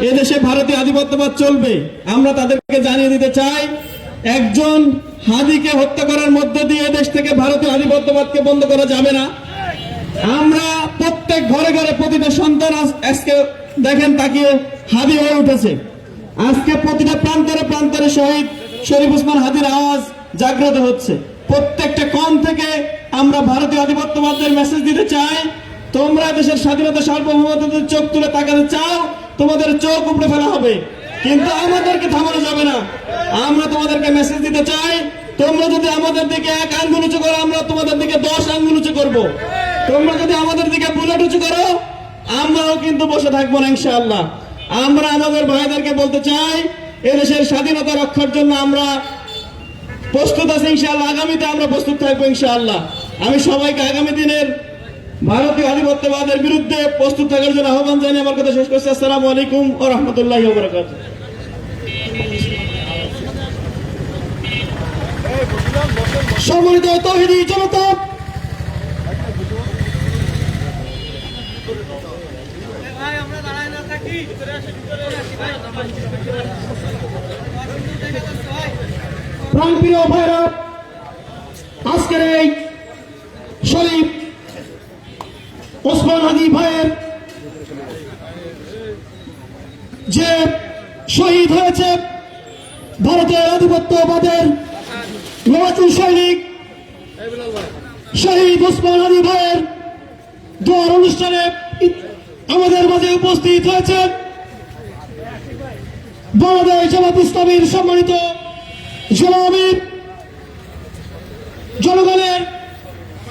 এদেশে ভারতীয় আধিপত্যবাদ চলবে। আমরা তাদেরকে জানিয়ে দিতে চাই, একজন হাদিকে হত্যা করার মধ্য দিয়ে দেশ থেকে ভারতীয় আধিপত্যবাদকে বন্ধ করা যাবে না। আমরা প্রত্যেক ঘরে ঘরে প্রতিটা সন্তান আজ- আজকে দেখেন তাকিয়ে হাদি হয়ে উঠেছে। আজকে প্রতিটা প্রান্তরে প্রান্তরে শহীদ শরীফ উসমান হাদির আওয়াজ জাগ্রত হচ্ছে। প্রত্যেকটা কম থেকে আমরা ভারতীয় আধিপত্যবাদের মেসেজ দিতে চাই। তোমরা দেশের স্বাধীনতা সার্বভৌমত্বের চোখ তুলে তাকাতে চাও তোমাদের চোখ উপড়ে ফেলা হবে। কিন্তু আমাদেরকে থামানো যাবে না। আমরা তোমাদেরকে মেসেজ দিতে চাই। তোমরা যদি আমাদের দিকে এক আঙ্গুল উঁচু করো, আমরা তোমাদের দিকে দশ আঙ্গুল উঁচু করব। তোমরা যদি আমাদের দিকে বুলেট উঁচু করো, আমরাও কিন্তু বসে থাকব না, ইনশাআল্লাহ। আমরা আমাদের ভাইদেরকে বলতে চাই, এদেশের স্বাধীনতা রক্ষার জন্য আমরা প্রস্তুত আছি, ইনশাআল্লাহ। আগামীতে আমরা প্রস্তুত থাকব, ইনশাআল্লাহ। আমি সবাইকে আগামী দিনের ভারতীয় আধিপত্যবাদের বিরুদ্ধে প্রস্তুত থাকার জন্য আহ্বান জানিয়ে আমার কথা শেষ করছি। আসসালামু আলাইকুম ও রহমতুল্লাহ আজকের এই শরীফ ওসমান হাদি ভাইয়ের যে শহীদ হয়েছে ভারতের আধিপত্যবাদের নবাচুর সৈনিক শহীদ ওসমান হাদি ভাইয়ের দোয়ার অনুষ্ঠানে আমাদের মাঝে উপস্থিত হয়েছে বাংলাদেশ জামাত ইসলামীর সম্মানিত জনগণের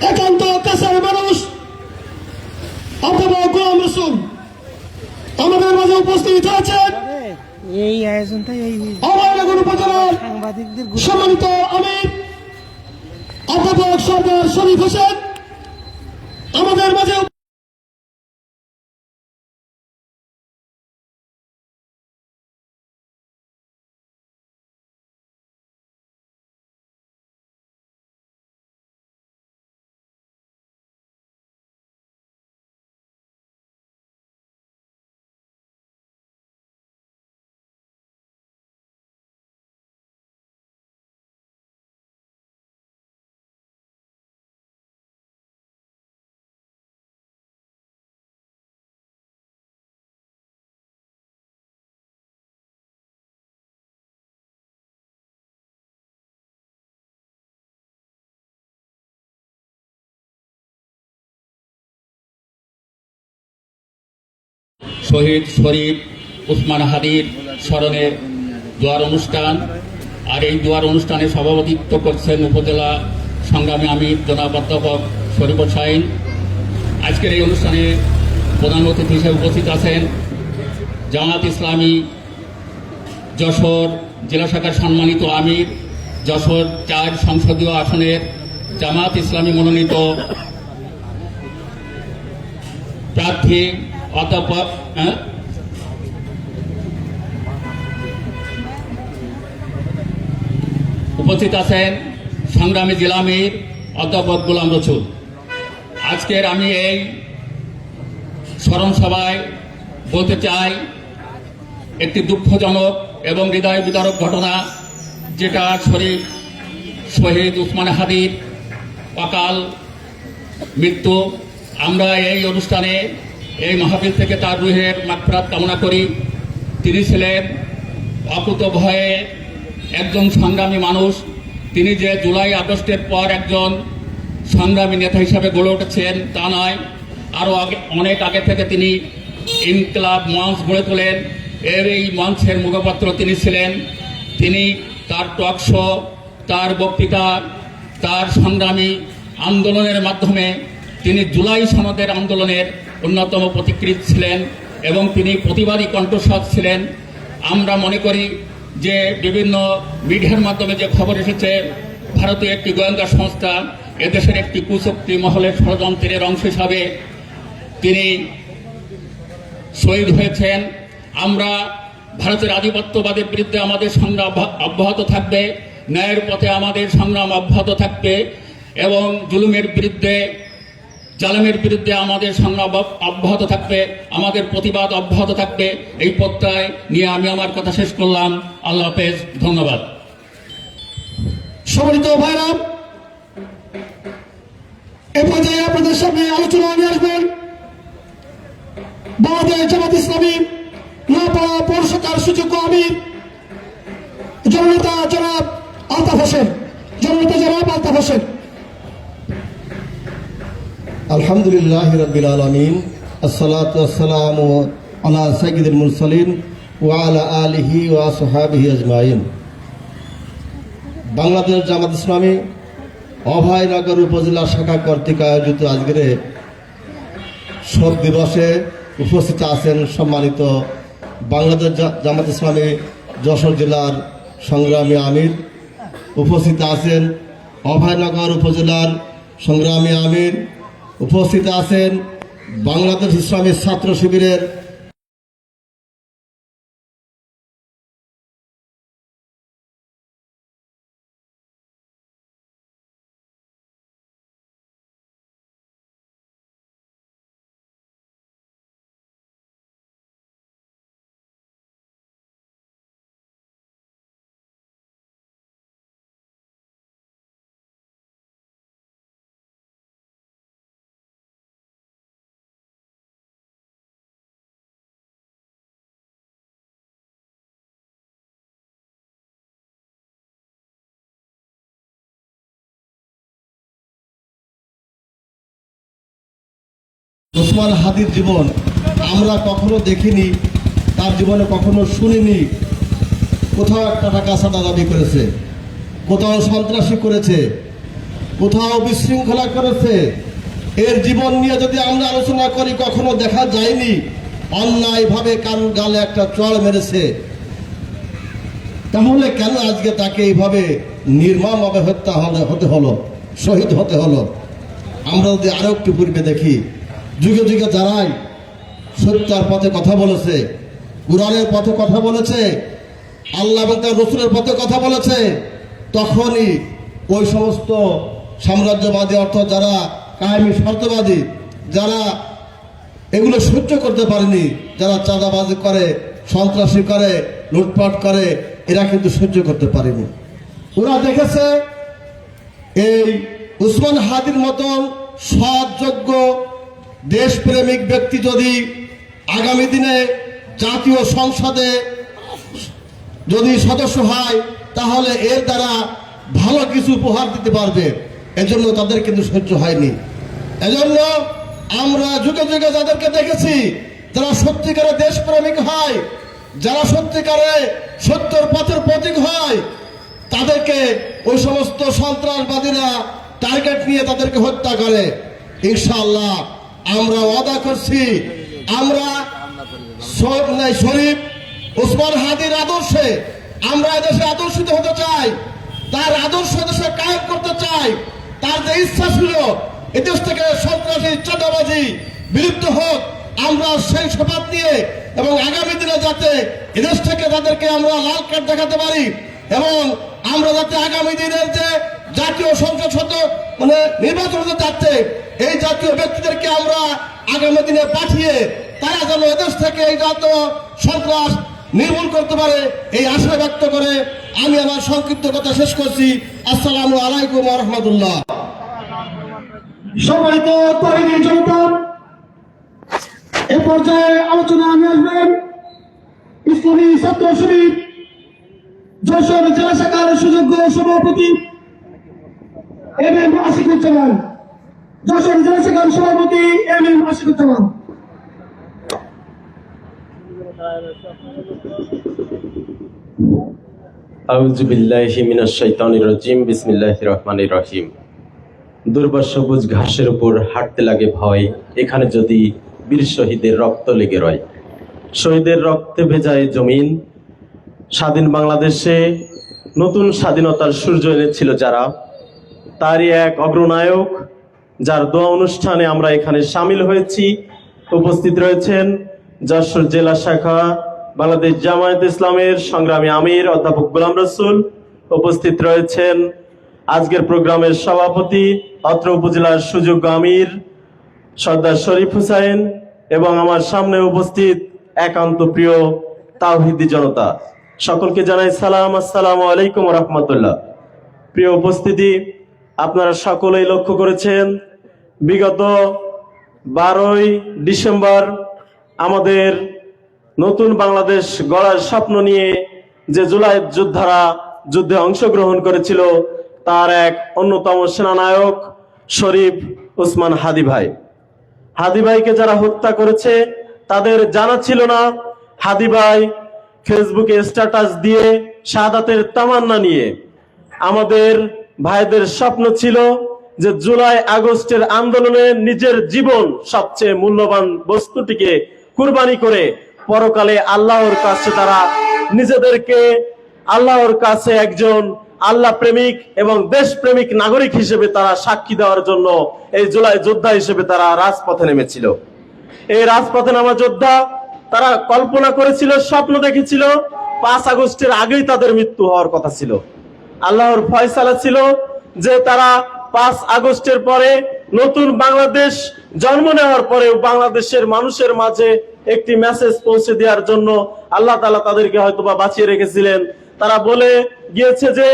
একান্ত কাছের মানুষ অথবা গোলাম রসুল আমাদের মাঝে উপস্থিত আছেন এই আয়োজনটা এই অভয়নগর উপজেলার সাংবাদিকদের সম্মানিত আমির অধ্যাপক সরকার শরীফ হোসেন। আমাদের মাঝে শহীদ শরীফ উসমান হাদির স্মরণে দোয়ার অনুষ্ঠান। আর এই দোয়ার অনুষ্ঠানে সভাপতিত্ব করছেন উপজেলা সংগ্রামী আমির জনাব অধ্যাপক শরীফ হোসাইন আজকের এই অনুষ্ঠানে প্রধান অতিথি হিসেবে উপস্থিত আছেন জামাত ইসলামী যশোর জেলা শাখার সম্মানিত আমির, যশোর চার সংসদীয় আসনের জামাত ইসলামী মনোনীত প্রার্থী অধ্যাপক হ্যাঁ? উপস্থিত আছেন সংগ্রামী জেলামির অধ্যাপক গোলাম রসুল আজকের আমি এই স্মরণ সভায় বলতে চাই, একটি দুঃখজনক এবং হৃদয় বিদারক ঘটনা, যেটা শরীফ শহীদ উসমান হাদির অকাল মৃত্যু আমরা এই অনুষ্ঠানে এই মাহফিল থেকে তার রুহের মাকফরাত কামনা করি। তিনি ছিলেন অকুত ভয়ে একজন সংগ্রামী মানুষ। তিনি যে জুলাই আগস্টের পর একজন সংগ্রামী নেতা হিসাবে গড়ে উঠেছেন, তা নয়। আরও আগে, অনেক আগে থেকে তিনি ইনকলাব মঞ্চ গড়ে তোলেন। এর এই মঞ্চের মুখপাত্র তিনি ছিলেন। তিনি তার টক শো, তার বক্তৃতা, তার সংগ্রামী আন্দোলনের মাধ্যমে তিনি জুলাই সনদের আন্দোলনের অন্যতম প্রতিকৃত ছিলেন এবং তিনি প্রতিবাদী কণ্ঠস্বর ছিলেন। আমরা মনে করি যে বিভিন্ন মিডিয়ার মাধ্যমে যে খবর এসেছে, ভারতীয় একটি গোয়েন্দা সংস্থা, এদেশের একটি কুশক্তি মহলের ষড়যন্ত্রের অংশ হিসাবে তিনি শহীদ হয়েছেন। আমরা ভারতের আধিপত্যবাদের বিরুদ্ধে আমাদের সংগ্রাম অব্যাহত থাকবে, ন্যায়ের পথে আমাদের সংগ্রাম অব্যাহত থাকবে এবং জুলুমের বিরুদ্ধে জালেমের বিরুদ্ধে আমাদের সংগ্রাম অব্যাহত থাকবে, আমাদের প্রতিবাদ অব্যাহত থাকবে। এই প্রত্যয় নিয়ে আমি আমার কথা শেষ করলাম। আল্লাহ হাফেজ, ধন্যবাদ। সম্মানিত ভাইরা, এ পর্যায়ে আপনাদের সামনে আলোচনা নিয়ে আসবেন বাংলাদেশ জামাত ইসলামী নোয়াপাড়া পৌরসভার সুযোগ্য আমির, জননেতা জনাব আলতাফ হোসেন। জননেতা জনাব আলতাফ হোসেন। আলহামদুলিল্লাহ রবিল আলমিন, আসসালাত আসসালাম আলা সাইয়িদুল মুরসালিন ওয়া আলা আলিহি ওয়া সাহাবিহি আজমাইন। বাংলাদেশ জামাত ইসলামী অভয়নগর উপজেলা শাখা কর্তৃক আয়োজিত আজকের শোক দিবসে উপস্থিত আছেন সম্মানিত বাংলাদেশ জামাত ইসলামী যশোর জেলার সংগ্রামী আমির। উপস্থিত আছেন অভয়নগর উপজেলার সংগ্রামী আমির উপস্থিত আছেন বাংলাদেশ ইসলামী ছাত্র শিবিরের ওসমান হাদির জীবন আমরা কখনো দেখিনি, তার জীবনে কখনো শুনিনি। কোথাও একটা টাকা সাদা দাবি করেছে, কোথাও সন্ত্রাসী করেছে, কোথাও বিশৃঙ্খলা করেছে। এর জীবন নিয়ে যদি আমরা আলোচনা করি, কখনো দেখা যায়নি। অন্যায়ভাবে কারুর গালে একটা চড় মেরেছে। তাহলে কেন আজকে তাকে এইভাবে নির্মমভাবে হত্যা হতে হলো, শহীদ হতে হলো? আমরা যদি আরও একটু পূর্বে দেখি যুগে যুগে যারাই সত্যার পথে কথা বলেছে, কোরআনের পথে কথা বলেছে, আল্লাহ তার রসুলের পথে কথা বলেছে, তখনই ওই সমস্ত সাম্রাজ্যবাদী অর্থ যারা কায়েমি শর্তবাদী, যারা এগুলো সহ্য করতে পারেনি, যারা চাঁদাবাজি করে, সন্ত্রাসী করে, লুটপাট করে, এরা কিন্তু সহ্য করতে পারেনি। ওরা দেখেছে এই উসমান হাদির মতন সৎযোগ্য দেশপ্রেমিক ব্যক্তি যদি আগামী দিনে জাতীয় সংসদে যদি সদস্য হয়, তাহলে এর দ্বারা ভালো কিছু উপহার দিতে পারবে। এজন্য তাদের কিন্তু সহ্য হয়নি। এজন্য আমরা যুগে যুগে যাদেরকে দেখেছি, যারা সত্যিকারে দেশপ্রেমিক হয়, যারা সত্যিকারে সত্যর পথের প্রতীক হয়, তাদেরকে ওই সমস্ত সন্ত্রাসবাদীরা টার্গেট নিয়ে তাদেরকে হত্যা করে। ইনশাআল্লাহ আমরা ওয়াদা করছি, আমরা শরীফ উসমান হাদির আদর্শে আমরা এদেশে আদর্শিত হতে চাই, তার আদর্শ দেশে কায়েম করতে চাই, তার যে ইচ্ছা ছিল এদেশ থেকে সন্ত্রাসী, চাঁদাবাজি বিলুপ্ত হোক, আমরা সেই শপথ নিয়ে এবং আগামী দিনে যাতে এদেশ থেকে তাদেরকে আমরা লাল কার্ড দেখাতে পারি এবং আমরা যাতে আগামী দিনের যে জাতীয় সংসদ সদ মানে নির্বাচন যাচ্ছে এই জাতীয় ব্যক্তিদেরকে আমরা আগামী দিনে পাঠিয়ে তারা যেন এদেশ থেকে এই জাতীয় সন্ত্রাস নির্মূল করতে পারে, এই আশা ব্যক্ত করে আমি আমার সংক্ষিপ্ত কথা শেষ করছি। আসসালামু আলাইকুম রহমতুল্লাহ। সম্মানিত তহিনী জনতা, এ পর্যায়ে আলোচনা নিয়ে আসবেন ইসলামী ছাত্র শিবির যশোর জেলা শাখার সুযোগ্য সভাপতি এম এম আশিকুজ্জামান যশোর জেলা শাখার সভাপতি এম এম আশিকুজ্জামান। ঘাসের উপর হাঁটতে লাগে ভয়, এখানে যদি বীর শহীদের রক্ত লেগে রয়। শহীদের রক্তে ভেজায় জমিন, স্বাধীন বাংলাদেশে নতুন স্বাধীনতার সূর্য এনেছিল যারা, তারই এক অগ্রনায়ক যার দোয়া অনুষ্ঠানে আমরা এখানে সামিল হয়েছি। উপস্থিত রয়েছেন যশোর জেলা শাখা বাংলাদেশ জামায়াত ইসলামের সংগ্রামী আমির, অধ্যাপক গোলাম রসুল। উপস্থিত রয়েছেন আজকের প্রোগ্রামের সভাপতি, অত্র উপজেলার সুযোগ্য আমির সর্দার শরীফ হুসাইন এবং আমার সামনে উপস্থিত একান্ত প্রিয় তাওহিদি জনতা। সকলকে জানাই সালাম, আসসালামু আলাইকুম রহমতুল্লাহ। প্রিয় উপস্থিতি আপনারা সকলেই লক্ষ্য করেছেন, বিগত বারোই ডিসেম্বর আমাদের নতুন বাংলাদেশ গড়ার স্বপ্ন নিয়ে যে জুলাই যোদ্ধারা যুদ্ধে অংশগ্রহণ করেছিল, তার এক অন্যতম সেনানায়ক শরীফ ওসমান হাদি ভাই। হাদি ভাইকে যারা হত্যা করেছে, তাদের জানা ছিল না। হাদি ভাই ফেসবুকে স্ট্যাটাস দিয়ে শাহাদাতের তামান্না নিয়ে আমাদের ভাইদের স্বপ্ন ছিল যে জুলাই আগস্টের আন্দোলনে নিজের জীবন সবচেয়ে মূল্যবান বস্তুটিকে কুরবানি করে পরকালে আল্লাহর কাছে তারা নিজেদেরকে আল্লাহর কাছে একজন আল্লাহ প্রেমিক এবং দেশ প্রেমিক নাগরিক হিসেবে তারা সাক্ষী দেওয়ার জন্য এই জুলাই যোদ্ধা হিসেবে তারা রাজপথে নেমেছিল। এই রাজপথে নামা যোদ্ধা তারা কল্পনা করেছিল, স্বপ্ন দেখেছিল, পাঁচ আগস্টের আগেই তাদের মৃত্যু হওয়ার কথা ছিল। আল্লাহর ফয়সালা ছিল যে তারা পাঁচ আগস্টের পরে নতুন বাংলাদেশ জন্ম নেওয়ার পরে বাংলাদেশের মানুষের মাঝে একটি মেসেজ পৌঁছে দেওয়ার জন্য আল্লাহ তালা তাদেরকে হয়তো বা বাঁচিয়ে রেখেছিলেন। তারা বলে গিয়েছে যে,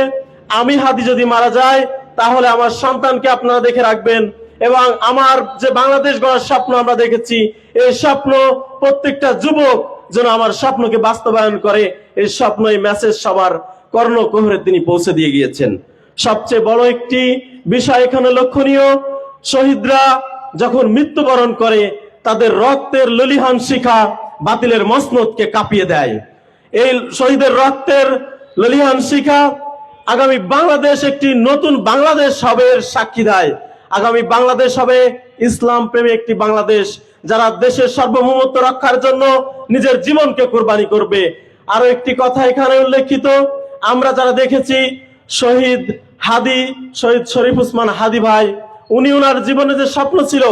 আমি হাদি যদি মারা যায়, তাহলে আমার সন্তানকে আপনারা দেখে রাখবেন এবং আমার যে বাংলাদেশ গড়ার স্বপ্ন আমরা দেখেছি, এই স্বপ্ন প্রত্যেকটা যুবক যেন আমার স্বপ্নকে বাস্তবায়ন করে, এই স্বপ্ন এই মেসেজ সবার কর্ণকুহরে তিনি পৌঁছে দিয়ে গিয়েছেন। সবচেয়ে বড় একটি বিষয় এখানে লক্ষণীয়, শহীদরা যখন মৃত্যুবরণ করে, তাদের রক্তের ললিহান শিখা বাতিলের মসনদকে কাঁপিয়ে দেয়। এই শহীদের রক্তের ললিহান শিখা আগামী বাংলাদেশ একটি নতুন বাংলাদেশ হবে সাক্ষী দেয়। আগামী বাংলাদেশ হবে ইসলাম প্রেমী একটি বাংলাদেশ, যারা দেশের সার্বভৌমত্ব রক্ষার জন্য নিজের জীবনকে কোরবানি করবে। আরও একটি কথা এখানে উল্লেখিত আমরা যারা দেখেছি, শহীদ হাদি, শহীদ শরীফ উসমান হাদি ভাই, উনি ওনার জীবনে যে স্বপ্ন ছিল,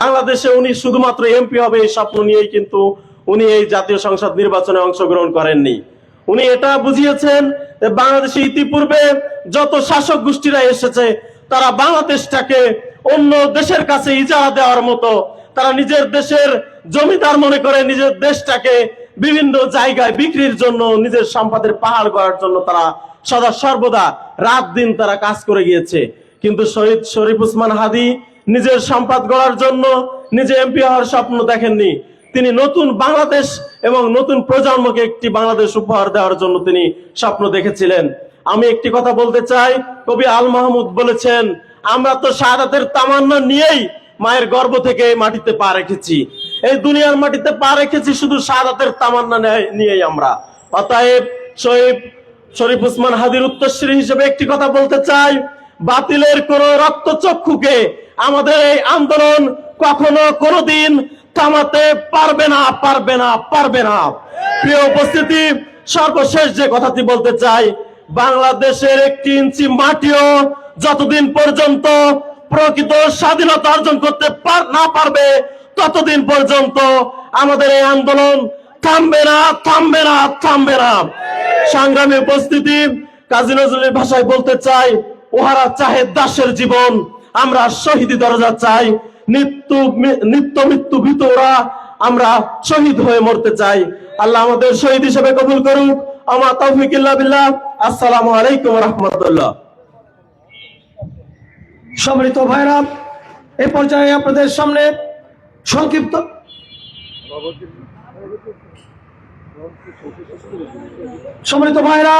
বাংলাদেশে উনি শুধুমাত্র এমপি হবে এই স্বপ্ন নিয়েই কিন্তু উনি এই জাতীয় সংসদ নির্বাচনে অংশগ্রহণ করেননি। উনি এটা বুঝিয়েছেন যে বাংলাদেশে ইতিপূর্বে যত শাসক গোষ্ঠীরা এসেছে, তারা বাংলাদেশটাকে অন্য দেশের কাছে ইজারা দেওয়ার মতো, তারা নিজের দেশের জমিদার মনে করে নিজের দেশটাকে বিভিন্ন জায়গায় বিক্রির জন্য, নিজের সম্পদের পাহাড় গড়ার জন্য তারা সদা সর্বদা রাত দিন তারা কাজ করে গিয়েছে। কিন্তু শহীদ শরীফ উসমান হাদি নিজের সম্পদ গড়ার জন্য, নিজে এমপি হওয়ার স্বপ্ন দেখেননি। তিনি নতুন বাংলাদেশ এবং নতুন প্রজন্মকে একটি বাংলাদেশ উপহার দেওয়ার জন্য তিনি স্বপ্ন দেখেছিলেন। আমি একটি কথা বলতে চাই, কবি আল মাহমুদ বলেছেন, আমরা তো শাহাদাতের তামান্না নিয়েই মায়ের গর্ভ থেকে মাটিতে পা রেখেছি। এই দুনিয়ার মাটিতে পা রেখেছি, শুধু শাহাদাতের তামান্না নেয়- নিয়েই আমরা। অতএব শহীদ শরীফ উসমান হাদির উত্তরশ্রী হিসেবে একটি কথা বলতে চাই, বাতিলের কোন রক্তচক্ষুকে আমাদের এই আন্দোলন কখনো কোনোদিন থামাতে পারবে না পারবে না পারবে না। প্রিয় উপস্থিতি, সর্বশেষ যে কথাটি বলতে চাই, বাংলাদেশের একটি ইঞ্চি মাটিও যতদিন পর্যন্ত প্রকৃত স্বাধীনতা অর্জন করতে না পারবে ততদিন পর্যন্ত আমাদের এই আন্দোলন থামবে না থামবে না থামবে না। সংগ্রামী উপস্থিতি, কাজী নজরুলের ভাষায় বলতে চাই ওহারা চাহে দাসের জীবন, আমরা শহীদ দরজা চাই। নিত্য নিত্য মৃত্যু ভীত ওরা, আমরা শহীদ হয়ে মরতে চাই। আল্লাহ আমাদের শহীদ হিসেবে কবুল করুক। আমার তৌফিক বিল্লাহ। আসসালামু আলাইকুম রহমতুল্লাহ। সম্মানিত ভাইরা, এ পর্যায়ে আপনাদের সামনে সংক্ষিপ্ত। সম্মানিত ভাইরা